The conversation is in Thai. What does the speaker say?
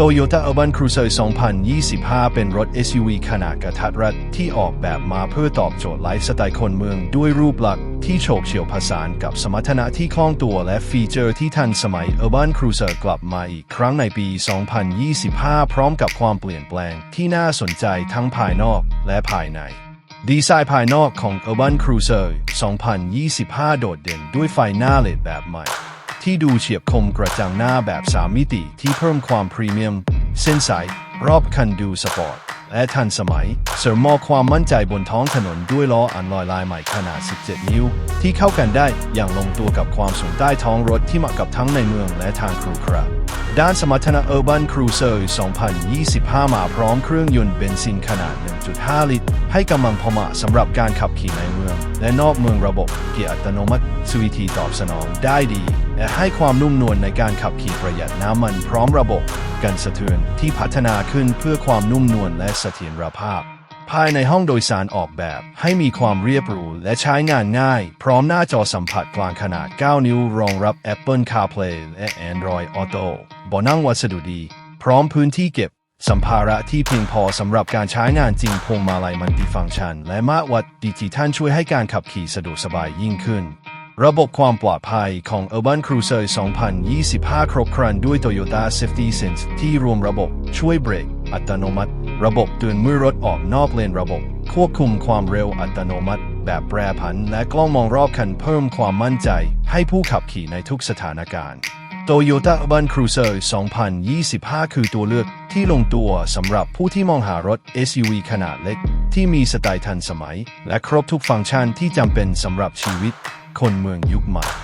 Toyota Urban Cruiser 2025 เป็นรถ SUV ขนาดกระทัดรัดที่ออกแบบมาเพื่อตอบโจทย์ไลฟ์สไตล์คนเมืองด้วยรูปลักษณ์ที่โฉบเฉี่ยวผสานกับสมรรถนะที่คล่องตัวและฟีเจอร์ที่ทันสมัย Urban Cruiser กลับมาอีกครั้งในปี 2025 พร้อมกับความเปลี่ยนแปลงที่น่าสนใจทั้งภายนอกและภายใน ดีไซน์ภายนอกของ Urban Cruiser 2025 โดดเด่นด้วยไฟหน้าเลดแบบใหม่ ที่ดูเฉียบคมกระจังหน้าแบบ 3 มิติที่เพิ่มความพรีเมียม เส้นสาย รอบคันดูสปอร์ต และทันสมัย เสริมมอความมั่นใจบนท้องถนนด้วยล้ออันลอยลายใหม่ขนาด 17 นิ้ว ที่เข้ากันได้อย่างลงตัวกับความสูงใต้ท้องรถที่เหมาะกับทั้งในเมืองและทางครูครับ ด้านสมรรถนะ Urban Cruiser 2025 มาพร้อมเครื่องยนต์เบนซินขนาด 1.5 ลิตร ให้กำลังพอเหมาะสำหรับการขับขี่ในเมือง และนอกเมืองระบบเกียร์อัตโนมัติ CVT ตอบสนองได้ดี และให้ความนุ่มนวลในการขับขี่ประหยัดน้ำมันพร้อมระบบกันสะเทือนที่พัฒนาขึ้นเพื่อความนุ่มนวลและเสถียรภาพ ภายในห้องโดยสารออกแบบ ให้มีความเรียบหรูและใช้งานง่าย พร้อมหน้าจอสัมผัสกลางขนาด 9 นิ้ว รองรับ Apple CarPlay และ Android Auto เบาะนั่งวัสดุดี พร้อมพื้นที่เก็บ สัมภาระที่เพียงพอสำหรับการใช้งานจริงพวงมาลัยมัลติฟังชัน และมาตรวัดดิจิทัลช่วยให้การขับขี่สะดวกสบายยิ่งขึ้น ระบบความปลอดภัยของ Urban Cruiser 2025 ครบครันด้วย Toyota Safety Sense ที่รวมระบบช่วยเบรก อัตโนมัติ ระบบเตือนเมื่อรถออกนอกเลนระบบ ควบคุมความเร็วอัตโนมัติ แบบแปรผัน และกล้องมองรอบคันเพิ่มความมั่นใจ ให้ผู้ขับขี่ในทุกสถานการณ์ Toyota Urban Cruiser 2025 คือตัวเลือกที่ลงตัวสำหรับผู้ที่มองหารถ SUV ขนาดเล็ก ที่มีสไตล์ทันสมัย และครบทุกฟังก์ชันที่จำเป็นสำหรับชีวิต คนเมืองยุคใหม่